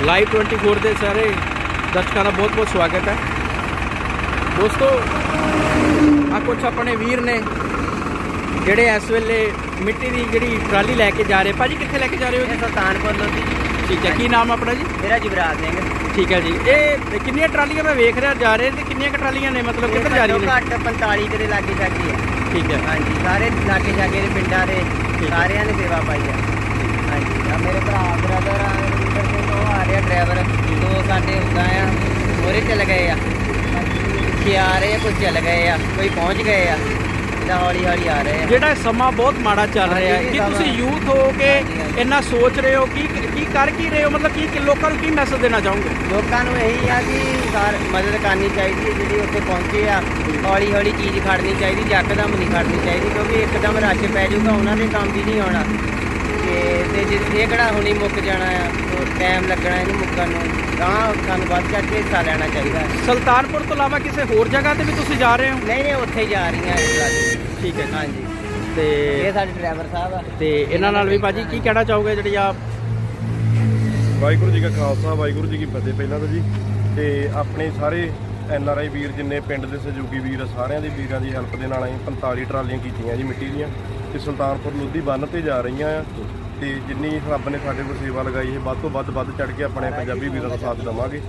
Live 24 ਦੇ ਸਾਰੇ ਦਰਸ਼ਕਾਂ ਦਾ ਬਹੁਤ-ਬਹੁਤ ਸਵਾਗਤ ਹੈ। ਦੋਸਤੋ ਆ ਕੁਛ ਆਪਣੇ ਵੀਰ ਨੇ ਜਿਹੜੇ ਇਸ ਵੇਲੇ ਮਿੱਟੀ ਦੀ ਜਿਹੜੀ ਟਰਾਲੀ ਲੈ ਕੇ ਜਾ ਰਹੇ। ਭਾਜੀ ਕਿੱਥੇ ਲੈ ਕੇ ਜਾ ਰਹੇ ਹੋ ਇਹ ਸੁਲਤਾਨਪੁਰ ਲੋਧੀ ਠੀਕ ਹੈ ਕੀ ਨਾਮ ਆਪਣਾ ਜੀ? ਮੇਰਾ ਜੀਵਰਾਜ ਸਿੰਘ। ਠੀਕ ਹੈ ਜੀ। ਇਹ ਕਿੰਨੀਆਂ ਟਰਾਲੀਆਂ ਮੈਂ ਵੇਖ ਰਿਹਾ ਜਾ ਰਹੇ ਤੇ ਕਿੰਨੀਆਂ ਕੁ ਟਰਾਲੀਆਂ ਨੇ? ਮਤਲਬ ਕਿੱਧਰ ਜਾ ਰਹੀਆਂ ਨੇ? ਘੱਟ 45 ਕੁ ਦੇ ਲਾਗੇ ਜਾਗੇ ਆ। ਠੀਕ ਹੈ। ਹਾਂਜੀ ਸਾਰੇ ਲਾਗੇ ਜਾਗੇ ਦੇ ਪਿੰਡਾਂ ਦੇ ਹੈ। ਸਾਰਿਆਂ ਨੇ ਸੇਵਾ ਪਾਈ ਆ। ਹਾਂਜੀ ਆ ਮੇਰੇ ਭਰਾ ਬ੍ਰਦਰ ਆ ਰਿਹਾ ਡਰਾਈਵਰ ਦੋ ਸਾਡੇ ਹੁੰਦਾ ਆ ਮੋਰੇ ਚੱਲ ਗਏ ਆ। ਪਿੱਛੇ ਆ ਰਹੇ ਆ ਕੁਝ ਚੱਲ ਗਏ ਆ ਕੋਈ ਪਹੁੰਚ ਗਏ ਆ। ਇਹਦਾ ਹੌਲੀ ਹੌਲੀ ਆ ਰਹੇ ਆ। ਜਿਹੜਾ ਸਮਾਂ ਬਹੁਤ ਮਾੜਾ ਚੱਲ ਰਿਹਾ ਹੈ। ਹਾਂਜੀ, ਕੀ ਸਮਾਂ- ਤੁਸੀਂ ਯੂਥ ਹੋ ਕੇ ਹਾਂਜੀ, ਹਾਂਜੀ। ਇੰਨਾ ਸੋਚ ਰਹੇ ਹੋ? ਕੀ ਕੀ ਕਰ ਕੀ ਰਹੇ ਹੋ? ਮਤਲਬ ਕੀ ਕੀ ਲੋਕਾਂ ਨੂੰ ਕੀ ਮੈਸੇਜ ਦੇਣਾ ਚਾਹੋਗੇ? ਲੋਕਾਂ ਨੂੰ ਇਹੀ ਆ ਕਿ ਸਾਰ ਮਦਦ ਕਰਨੀ ਚਾਹੀਦੀ ਹੈ ਜਿਹੜੀ ਉੱਥੇ ਪਹੁੰਚੇ ਆ। ਹੌਲੀ ਹੌਲੀ ਚੀਜ਼ ਖੜਨੀ ਚਾਹੀਦੀ ਯਕਦਮ ਨਹੀਂ ਖੜਨੀ ਚਾਹੀਦੀ ਕਿਉਂਕਿ ਇੱਕਦਮ ਰਸ਼ ਪੈ ਜਾਊਗਾ ਉਹਨਾਂ ਦੇ ਕੰਮ ਵੀ ਨਹੀਂ ਆਉਣਾ। ਤੇ ਤੇ ਜੇ ਇਹ ਕਿਹੜਾ ਹੁਣੀ ਮੁੱਕ ਜਾਣਾ ਆ ਟਾਈਮ ਲੱਗਣਾ ਇਹਨੂੰ ਮੁੱਕਣ ਨੂੰ। ਤਾਂ ਸਾਨੂੰ ਵੱਧ ਚੜ੍ਹ ਕੇ ਹਿੱਸਾ ਲੈਣਾ ਚਾਹੀਦਾ। ਹੈ। ਸੁਲਤਾਨਪੁਰ ਤੋਂ ਇਲਾਵਾ ਕਿਸੇ ਹੋਰ ਜਗ੍ਹਾ ਤੇ ਵੀ ਤੁਸੀਂ ਜਾ ਰਹੇ ਹੋ? ਨਹੀਂ ਨਹੀਂ ਉੱਥੇ ਹੀ ਜਾ ਰਹੀਆਂ ਇਸ ਵਾਰ। ਠੀਕ ਹੈ। ਹਾਂਜੀ। ਤੇ ਇਹ ਸਾਡੇ ਡਰਾਈਵਰ ਸਾਹਿਬ ਆ। ਤੇ ਇਹਨਾਂ ਨਾਲ ਵੀ ਭਾਜੀ ਕੀ ਕਹਿਣਾ ਚਾਹੋਗੇ ਜਿਹੜੀ ਆ ਵਾਹਿਗੁਰੂ ਜੀ ਕਾ ਖਾਲਸਾ ਵਾਹਿਗੁਰੂ ਜੀ ਕੀ ਫਤਿਹ ਪਹਿਲਾਂ ਤਾਂ ਜੀ। ਤੇ ਆਪਣੇ ਸਾਰੇ ਐਨ ਆਰ ਆਈ ਵੀਰ ਜਿੰਨੇ ਪਿੰਡ ਦੇ ਸਹਿਯੋਗੀ ਵੀਰ ਆ, ਸਾਰਿਆਂ ਦੇ ਵੀਰਾਂ ਦੀ ਹੈਲਪ ਦੇ ਨਾਲ ਅਸੀਂ 45 ਟਰਾਲੀਆਂ ਕੀਤੀਆਂ ਜੀ ਮਿੱਟੀ ਦੀਆਂ। ਤੇ ਸੁਲਤਾਨਪੁਰ ਲੋਧੀ ਬੰਨ ਤੇ ਜਾ ਰਹੀਆਂ ਆ। ਤੇ ਜਿੰਨੀ ਰੱਬ ਨੇ ਸਾਡੇ ਕੋਲ ਸੇਵਾ ਲਗਾਈ ਹੈ ਵੱਧ ਤੋਂ ਵੱਧ ਵੱਧ ਚੜ ਕੇ ਆਪਣੇ ਪੰਜਾਬੀ ਵੀਰਾਂ ਦਾ ਸਾਥ ਦੇਵਾਂਗੇ।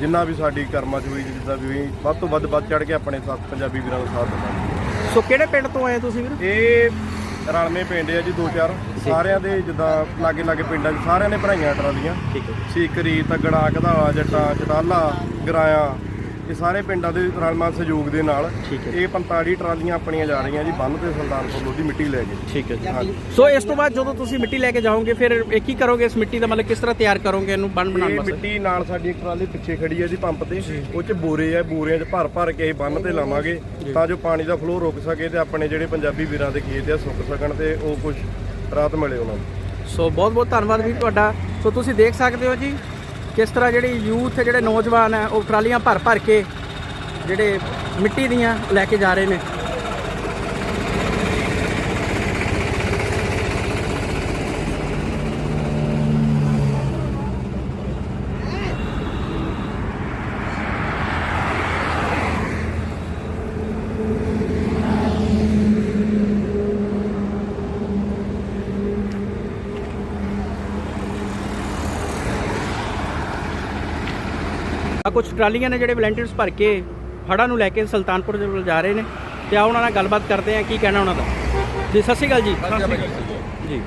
ਜਿੰਨਾ ਵੀ ਸਾਡੀ ਕਰਮਾਂ 'ਚ ਹੋਈ ਜਿੱਦਾਂ ਵੀ ਹੋਈ ਵੱਧ ਤੋਂ ਵੱਧ ਵੱਧ ਚੜ ਕੇ ਆਪਣੇ ਸਾਥ ਪੰਜਾਬੀ ਵੀਰਾਂ ਦਾ ਸਾਥ ਦੇਵਾਂਗੇ। ਸੋ ਕਿਹੜੇ ਪਿੰਡ ਤੋਂ ਆਏ ਤੁਸੀਂ ਵੀਰ? ਇਹ ਰਲਵੇਂ ਪਿੰਡ ਆ ਜੀ ਦੋ ਚਾਰ। ਸਾਰਿਆਂ ਦੇ ਜਿੱਦਾਂ ਲਾਗੇ ਲਾਗੇ ਪਿੰਡਾਂ 'ਚ ਸਾਰਿਆਂ ਨੇ ਭਰਾਈਆਂ ਟਰਾਲੀਆਂ। ਠੀਕ ਹੈ ਸੀਕਰੀ ਤਗੜਾ ਕਧਾਲਾ ਜੱਟਾ ਚਟਾਲਾ ਗਰਾਇਆ। ਇਹ ਸਾਰੇ ਪਿੰਡਾਂ ਦੇ ਰਲਮਾਂ ਸਹਿਯੋਗ ਦੇ ਨਾਲ। ਇਹ 45 ਟਰਾਲੀਆਂ ਆਪਣੀਆਂ ਜਾ ਰਹੀਆਂ ਜੀ ਬੰਨ ਤੇ ਸੁਲਤਾਨਪੁਰ ਲੋਧੀ ਮਿੱਟੀ ਲੈ ਕੇ। ਠੀਕ ਹੈ ਜੀ। ਸੋ ਇਸ ਤੋਂ ਬਾਅਦ ਜਦੋਂ ਤੁਸੀਂ ਮਿੱਟੀ ਲੈ ਕੇ ਜਾਓਗੇ ਫਿਰ ਇਹ ਕੀ ਕਰੋਗੇ ਇਸ ਮਿੱਟੀ ਦਾ ਮਤਲਬ ਕਿਸ ਤਰ੍ਹਾਂ ਤਿਆਰ ਕਰੋਗੇ ਇਹਨੂੰ ਬਣ ਬਣਾਉਣ ਵਾਸਤੇ? ਮਿੱਟੀ ਨਾਲ ਸਾਡੀ ਇੱਕ ਟਰਾਲੀ ਪਿੱਛੇ ਖੜੀ ਹੈ ਜੀ ਪੰਪ ਤੇ। ਉਹ ਚ ਬੋਰੇ ਆ ਬੋਰਿਆਂ 'ਚ ਭਰ ਭਰ ਕੇ ਬੰਨ ਤੇ ਲਾਵਾਂਗੇ ਤਾਂ ਜੋ ਪਾਣੀ ਦਾ ਫਲੋ ਰੁਕ ਸਕੇ ਤੇ ਆਪਣੇ ਜਿਹੜੇ ਪੰਜਾਬੀ ਵੀਰਾਂ ਦੇ ਖੇਤ ਆ ਸੁੱਕ ਸਕਣ ਤੇ ਉਹ ਕੁਝ ਰਾਤ ਮਿਲੇ ਉਹਨਾਂ ਨੂੰ। ਸੋ ਬਹੁਤ ਬਹੁਤ ਧੰਨਵਾਦ ਵੀ ਤੁਹਾਡਾ। ਸੋ ਤੁਸੀਂ ਦੇਖ ਸਕਦੇ ਹੋ ਜੀ ਕਿਸ ਤਰ੍ਹਾਂ ਜਿਹੜੀ ਯੂਥ ਜਿਹੜੇ ਨੌਜਵਾਨ ਹੈ ਉਹ ਟਰਾਲੀਆਂ ਭਰ ਭਰ ਕੇ ਜਿਹੜੇ ਮਿੱਟੀ ਦੀਆਂ ਲੈ ਕੇ ਜਾ ਰਹੇ ਨੇ? ਆ ਕੁਝ ਟਰਾਲੀਆਂ ਨੇ ਜਿਹੜੇ ਵਲੰਟੀਅਰਸ ਭਰ ਕੇ ਹੜ੍ਹਾਂ ਨੂੰ ਲੈ ਕੇ ਸੁਲਤਾਨਪੁਰ ਦੇ ਵੱਲ ਜਾ ਰਹੇ ਨੇ ਤੇ ਆ ਉਹਨਾਂ ਨਾਲ ਗੱਲਬਾਤ ਕਰਦੇ ਆ ਕੀ ਕਹਿਣਾ ਉਹਨਾਂ ਦਾ? ਜੀ ਸਤਿ ਸ਼੍ਰੀ ਅਕਾਲ ਜੀ। ਜੀ।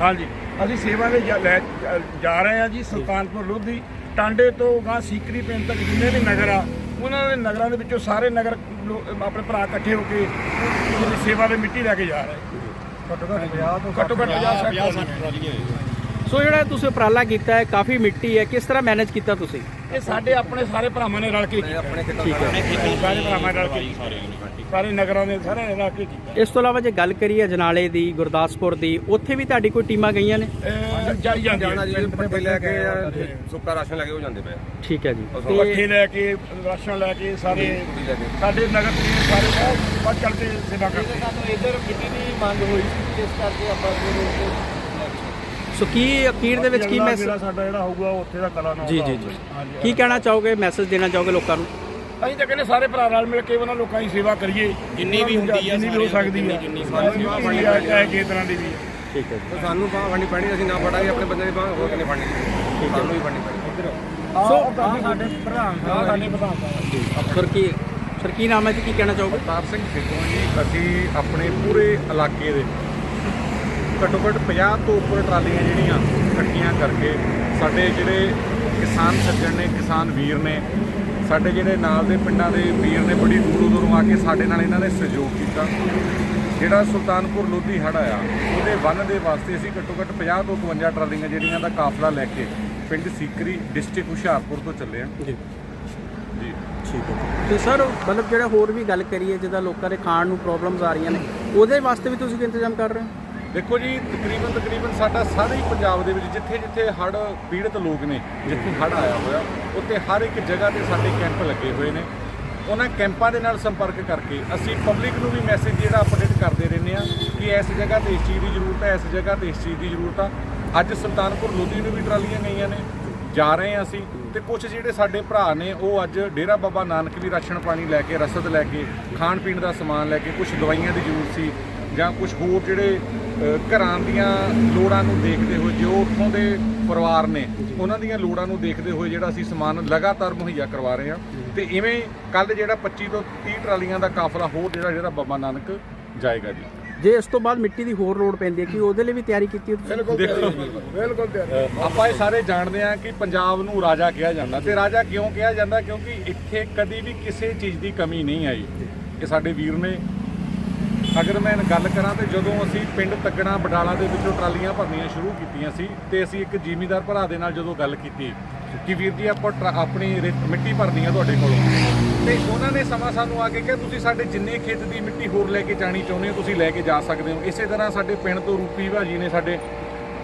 ਹਾਂਜੀ। ਅਸੀਂ ਸੇਵਾ ਦੇ ਜਾ- ਲੈ- ਜਾ- ਜਾ ਰਹੇ ਹਾਂ ਜੀ ਸੁਲਤਾਨਪੁਰ ਲੋਧੀ। ਟਾਂਡੇ ਤੋਂ ਗਾਂ ਸੀਕਰੀ ਪਿੰਡ ਤੱਕ ਜਿੰਨੇ ਵੀ ਨਗਰ ਆ ਉਹਨਾਂ ਦੇ ਨਗਰਾਂ ਦੇ ਵਿੱਚੋਂ ਸਾਰੇ ਨਗਰ ਲੋ- ਆਪਣੇ ਭਰਾ ਇਕੱਠੇ ਹੋ ਕੇ ਜਿਹੜੀ ਸੇਵਾ ਦੇ ਮਿੱਟੀ ਲੈ ਕੇ ਜਾ ਰਹੇ। ਘੱਟੋ ਘੱਟ 50 ਤੋਂ ਘੱਟੋ ਘੱਟ 50 60 ਸੋ ਜਿਹੜਾ ਤੁਸੀਂ ਉਪਰਾਲਾ ਕੀਤਾ ਹੈ ਕਾਫੀ ਮਿੱਟੀ ਹੈ ਕਿਸ ਤਰ੍ਹਾਂ ਮੈਨੇਜ ਕੀਤਾ ਤੁਸੀਂ? ਇਹ ਸਾਡੇ ਆਪਣੇ ਸਾਰੇ ਭਰਾਵਾਂ ਨੇ ਰਲ ਕੇ ਕੀਤਾ ਹੈ। ਸਾਰੇ ਭਰਾਵਾਂ ਨੇ ਰਲ ਕੇ ਕੀਤਾ। ਸਾਰੇ ਨਗਰਾਂ ਦੇ ਸਾਰੇ ਨੇ ਰਲ ਕੇ ਕੀਤਾ ਇਸ ਤੋਂ ਇਲਾਵਾ ਜੇ ਗੱਲ ਕਰੀਏ ਜਨਾਲੇ ਦੀ ਗੁਰਦਾਸਪੁਰ ਦੀ ਉੱਥੇ ਵੀ ਤੁਹਾਡੀ ਕੋਈ ਟੀਮਾਂ ਗਈਆਂ ਨੇ? ਜਾਈ ਜਾਂਦੀ ਜਾਣਾ ਜੀ ਪਿੰਡ ਪੱਠੇ ਲੈ ਕੇ ਸੁੱਕਾ ਰਾਸ਼ਨ ਲੈ ਕੇ ਉਹ ਜਾਂਦੇ ਪਏ ਠੀਕ ਹੈ ਜੀ। ਪੱਠੇ ਲੈ ਕੇ ਰਾਸ਼ਨ ਲੈ ਕੇ ਸਾਰੇ ਸਾਡੇ ਨਗਰ ਦੇ ਸਾਰੇ ਬਹੁਤ ਵੱਧ ਚੜ੍ਹ ਕੇ ਸੇਵਾ ਕਰਦੇ। ਸਾਨੂੰ ਇਧਰ ਮਿੱਟੀ ਦੀ ਮੰਗ ਹੋਈ ਸੀ ਇਸ ਕਰਕੇ ਆਪਾਂ ਸੋ ਕੀ ਅਖੀਰ ਦੇ ਵਿੱਚ ਕੀ ਅਗਲਾ ਮੈਸੇਜ ਜਿਹੜਾ ਸਾਡਾ ਜਿਹੜਾ ਹੋਊਗਾ ਉਹ ਉੱਥੇ ਦਾ ਕਲਾ ਨਾ ਜੀ ਜੀ ਜੀ। ਕੀ ਕਹਿਣਾ ਚਾਹੋਗੇ ਮੈਸੇਜ ਦੇਣਾ ਚਾਹੋਗੇ ਲੋਕਾਂ ਨੂੰ? ਅਸੀਂ ਤਾਂ ਕਹਿੰਦੇ ਸਾਰੇ ਭਰਾ ਨਾਲ ਮਿਲ ਕੇ ਉਹਨਾਂ ਲੋਕਾਂ ਦੀ ਸੇਵਾ ਕਰੀਏ। ਜਿੰਨੀ ਵੀ ਹੁੰਦੀ ਆ ਜਿੰਨੀ ਵੀ ਹੋ ਸਕਦੀ ਆ। ਜਿੰਨੀ ਸੇਵਾ ਬਣੀ ਆ ਚਾਹੇ ਕਿਸੇ ਤਰ੍ਹਾਂ ਦੀ ਵੀ। ਠੀਕ ਹੈ ਜੀ। ਤੇ ਸਾਨੂੰ ਬਾਹ ਫੜਨੀ ਪੈਣੀ ਅਸੀਂ ਨਾ ਫੜਾਂਗੇ ਆਪਣੇ ਬੰਦੇ ਦੀ ਬਾਹ ਹੋਰ ਕਿਨੇ ਫੜਨੀ ਸਾਨੂੰ ਹੀ ਫੜਨੀ ਪੈਣੀ। ਸੋ ਸਾਡੇ ਪ੍ਰਧਾਨ ਸਾਹਿਬ ਸਾਡੇ ਪ੍ਰਧਾਨ ਸਾਹਿਬ ਸਰ ਕੀ ਸਰ ਕੀ ਨਾਮ ਹੈ ਜੀ? ਕੀ ਕਹਿਣਾ ਚਾਹੋਗੇ? ਅਵਤਾਰ ਸਿੰਘ ਸਿੱਧੂ ਜੀ ਅਸੀਂ ਆਪਣੇ ਪੂਰੇ ਇਲਾਕੇ ਦੇ ਘੱਟੋ ਘੱਟ 50 ਤੋਂ ਉੱਪਰ ਟਰਾਲੀਆਂ ਜਿਹੜੀਆਂ ਇਕੱਠੀਆਂ ਕਰਕੇ ਸਾਡੇ ਜਿਹੜੇ ਕਿਸਾਨ ਸੱਜਣ ਨੇ ਕਿਸਾਨ ਵੀਰ ਨੇ ਸਾਡੇ ਜਿਹੜੇ ਨਾਲ ਦੇ ਪਿੰਡਾਂ ਦੇ ਵੀਰ ਨੇ ਬੜੀ ਦੂਰੋਂ ਦੂਰੋਂ ਆ ਕੇ ਸਾਡੇ ਨਾਲ ਇਹਨਾਂ ਨੇ ਸਹਿਯੋਗ ਕੀਤਾ। ਜਿਹੜਾ ਸੁਲਤਾਨਪੁਰ ਲੋਧੀ ਹੜ੍ਹ ਆਇਆ ਉਹਦੇ ਬੰਨ ਦੇ ਵਾਸਤੇ ਅਸੀਂ ਘੱਟੋ ਘੱਟ 50 ਤੋਂ 52 ਟਰਾਲੀਆਂ ਜਿਹੜੀਆਂ ਦਾ ਕਾਫਲਾ ਲੈ ਕੇ ਪਿੰਡ ਸੀਕਰੀ ਡਿਸਟ੍ਰਿਕਟ ਹੁਸ਼ਿਆਰਪੁਰ ਤੋਂ ਚੱਲੇ ਆ। ਜੀ। ਜੀ। ਠੀਕ ਹੈ ਤੇ ਸਰ ਮਤਲਬ ਜਿਹੜਾ ਹੋਰ ਵੀ ਗੱਲ ਕਰੀਏ ਜਿਹਦਾ ਲੋਕਾਂ ਦੇ ਖਾਣ ਨੂੰ ਪ੍ਰੋਬਲਮਸ ਆ ਰਹੀਆਂ ਨੇ ਉਹਦੇ ਵਾਸਤੇ ਵੀ ਤੁਸੀਂ ਇੰਤਜ਼ਾਮ ਕਰ ਰਹੇ ਹੋ? ਦੇਖੋ ਜੀ, ਤਕਰੀਬਨ ਤਕਰੀਬਨ ਸਾਡਾ ਸਾਰੇ ਹੀ ਪੰਜਾਬ ਦੇ ਵਿੱਚ ਜਿੱਥੇ ਜਿੱਥੇ ਹੜ੍ਹ ਪੀੜਤ ਲੋਕ ਨੇ, ਜਿੱਥੇ ਹੜ੍ਹ ਆਇਆ ਹੋਇਆ, ਉੱਥੇ ਹਰ ਇੱਕ ਜਗ੍ਹਾ ਤੇ ਸਾਡੇ ਕੈਂਪ ਲੱਗੇ ਹੋਏ ਨੇ। ਉਹਨਾਂ ਕੈਂਪਾਂ ਦੇ ਨਾਲ ਸੰਪਰਕ ਕਰਕੇ ਅਸੀਂ ਪਬਲਿਕ ਨੂੰ ਵੀ ਮੈਸੇਜ ਜਿਹੜਾ ਅਪਡੇਟ ਕਰਦੇ ਰਹਿੰਦੇ ਆ ਕਿ ਇਸ ਜਗ੍ਹਾ ਤੇ ਇਸ ਚੀਜ਼ ਦੀ ਜ਼ਰੂਰਤ ਹੈ, ਇਸ ਜਗ੍ਹਾ ਤੇ ਇਸ ਚੀਜ਼ ਦੀ ਜ਼ਰੂਰਤ ਆ। ਅੱਜ ਸੁਲਤਾਨਪੁਰ ਲੋਧੀ ਨੂੰ ਵੀ ਟਰਾਲੀਆਂ ਗਈਆਂ ਨੇ, ਜਾ ਰਹੇ ਹਾਂ ਅਸੀਂ ਤੇ ਕੁਝ ਜਿਹੜੇ ਸਾਡੇ ਭਰਾ ਨੇ, ਉਹ ਅੱਜ ਡੇਰਾ ਬਾਬਾ ਨਾਨਕ ਵੀ ਰਾਸ਼ਨ ਪਾਣੀ ਲੈ ਕੇ, ਰਸਦ ਲੈ ਕੇ ਖਾਣ ਪੀਣ ਦਾ ਸਮਾਨ ਲੈ ਕੇ ਕੁਝ ਦਵਾਈਆਂ ਦੀ ਜ਼ਰੂਰਤ ਸੀ। ਜਾਂ ਕੁਝ ਹੋਰ ਜਿਹੜੇ ਘਰਾਂ ਦੀਆਂ ਲੋੜਾਂ ਨੂੰ ਦੇਖਦੇ ਹੋਏ ਜੋ ਉੱਥੋਂ ਦੇ ਪਰਿਵਾਰ ਨੇ ਉਹਨਾਂ ਦੀਆਂ ਲੋੜਾਂ ਨੂੰ ਦੇਖਦੇ ਹੋਏ ਜਿਹੜਾ ਅਸੀਂ ਸਮਾਨ ਲਗਾਤਾਰ ਮੁਹੱਈਆ ਕਰਵਾ ਰਹੇ ਹਾਂ ਤੇ ਇਵੇਂ ਕੱਲ ਜਿਹੜਾ 25 ਤੋਂ 30 ਟਰਾਲੀਆਂ ਦਾ ਕਾਫਲਾ ਹੋਰ ਜਿਹੜਾ ਜਿਹੜਾ ਬਾਬਾ ਨਾਨਕ ਜਾਏਗਾ ਜੀ। ਜੇ ਇਸ ਤੋਂ ਬਾਅਦ ਮਿੱਟੀ ਦੀ ਹੋਰ ਲੋੜ ਪੈਂਦੀ ਹੈ ਕਿ ਉਹਦੇ ਲਈ ਵੀ ਤਿਆਰੀ ਕੀਤੀ ਤੁਸੀਂ? ਬਿਲਕੁਲ ਦੇਖੋ। ਬਿਲਕੁਲ ਤਿਆਰੀ ਆਪਾਂ ਇਹ ਸਾਰੇ ਜਾਣਦੇ ਹਾਂ ਕਿ ਪੰਜਾਬ ਨੂੰ ਰਾਜਾ ਕਿਹਾ ਜਾਂਦਾ ਤੇ ਰਾਜਾ ਕਿਉਂ ਕਿਹਾ ਜਾਂਦਾ? ਕਿਉਂਕਿ ਇੱਥੇ ਕਦੀ ਵੀ ਕਿਸੇ ਚੀਜ਼ ਦੀ ਕਮੀ ਨਹੀਂ ਆਈ। ਇਹ ਸਾਡੇ ਵੀਰ ਨੇ ਅਗਰ ਮੈਂ ਗੱਲ ਕਰਾਂ ਤੇ ਜਦੋਂ ਅਸੀਂ ਪਿੰਡ ਤੱਗਣਾ ਬਟਾਲਾ ਦੇ ਵਿੱਚੋਂ ਟਰਾਲੀਆਂ ਭਰਨੀਆਂ ਸ਼ੁਰੂ ਕੀਤੀਆਂ ਸੀ ਤੇ ਅਸੀਂ ਇੱਕ ਜ਼ਿਮੀਂਦਾਰ ਭਰਾ ਦੇ ਨਾਲ ਜਦੋਂ ਗੱਲ ਕੀਤੀ ਕਿ ਵੀਰ ਜੀ ਆਪਾਂ ਟਰਾ- ਆਪਣੀ ਮਿੱਟੀ ਭਰਨੀ ਆ ਤੁਹਾਡੇ ਕੋਲੋਂ। ਤੇ ਉਹਨਾਂ ਨੇ ਸਮਾਂ ਸਾਨੂੰ ਆ ਕੇ ਕਿਹਾ ਤੁਸੀਂ ਸਾਡੇ ਜਿੰਨੇ ਖੇਤ ਦੀ ਮਿੱਟੀ ਹੋਰ ਲੈ ਕੇ ਜਾਣੀ ਚਾਹੁੰਦੇ ਹੋ ਤੁਸੀਂ ਲੈ ਕੇ ਜਾ ਸਕਦੇ ਹੋ। ਇਸੇ ਤਰ੍ਹਾਂ ਸਾਡੇ ਪਿੰਡ ਤੋਂ ਰੂਪੀ ਭਾਜੀ ਨੇ ਸਾਡੇ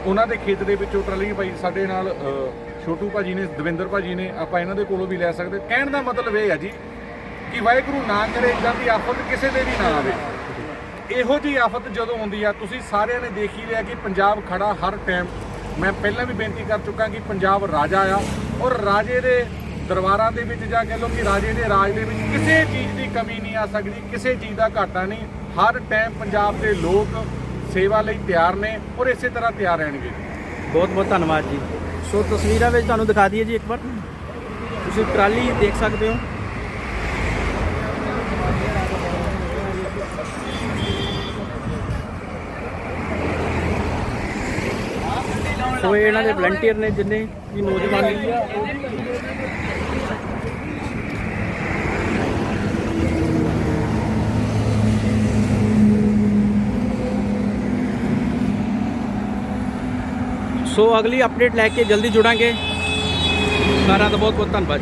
ਉਹਨਾਂ ਦੇ ਖੇਤ ਦੇ ਵਿੱਚੋਂ ਟਰਾਲੀ ਭਾਈ ਸਾਡੇ ਨਾਲ ਅ, ਛੋਟੂ ਭਾਜੀ ਨੇ ਦਵਿੰਦਰ ਭਾਜੀ ਨੇ ਆਪਾਂ ਇਹਨਾਂ ਦੇ ਕੋਲੋਂ ਵੀ ਲੈ ਸਕਦੇ। ਕਹਿਣ ਦਾ ਮਤਲਬ ਇਹ ਹੈ ਜੀ ਕਿ ਵਾਹਿਗੁਰੂ ਨਾ ਕਰੇ ਇਦਾਂ ਦੀ ਆਫਤ ਕਿਸੇ ਦੇ ਵੀ ਨਾ ਆਵੇ। ਇਹੋ ਜੀ ਆਫਤ ਜਦੋਂ ਆਉਂਦੀ ਆ, ਤੁਸੀਂ ਸਾਰਿਆਂ ਨੇ ਦੇਖ ਹੀ ਲਿਆ ਕਿ ਪੰਜਾਬ ਖੜਾ ਹਰ ਟਾਈਮ ਮੈਂ ਪਹਿਲਾਂ ਵੀ ਬੇਨਤੀ ਕਰ ਚੁੱਕਾ ਕਿ ਪੰਜਾਬ ਰਾਜਾ ਆ ਔਰ ਰਾਜੇ ਦੇ ਦਰਬਾਰਾਂ ਦੇ ਵਿੱਚ ਜਾ ਕੇ ਲੋ ਕਿ ਰਾਜੇ ਦੇ ਰਾਜ ਦੇ ਵਿੱਚ ਕਿਸੇ ਚੀਜ਼ ਦੀ ਕਮੀ ਨਹੀਂ ਆ ਸਕਦੀ, ਕਿਸੇ ਚੀਜ਼ ਦਾ ਘਾਟਾ ਨਹੀਂ। ਹਰ ਟਾਈਮ ਪੰਜਾਬ ਦੇ ਲੋਕ ਸੇਵਾ ਲਈ ਤਿਆਰ ਨੇ ਔਰ ਇਸੇ ਤਰ੍ਹਾਂ ਤਿਆਰ ਰਹਿਣਗੇ। ਬਹੁਤ ਬਹੁਤ ਧੰਨਵਾਦ ਜੀ। ਸੋ ਤਸਵੀਰਾਂ ਵਿੱਚ ਤੁਹਾਨੂੰ ਦਿਖਾ ਦਈਏ ਜੀ ਇੱਕ ਵਾਰ। ਤੁਸੀਂ ਟਰਾਲੀ ਦੇਖ ਸਕਦੇ ਹੋ। ਸੋ ਇਹਨਾਂ ਦੇ ਵਲੰਟੀਅਰ ਨੇ ਜਿੰਨੇ ਵੀ ਨੌਜਵਾਨ ਨੇ। ਸੋ ਅਗਲੀ ਅਪਡੇਟ ਲੈ ਕੇ ਜਲਦੀ ਜੁੜਾਂਗੇ। ਸਾਰਿਆਂ ਦਾ ਬਹੁਤ ਬਹੁਤ ਧੰਨਵਾਦ।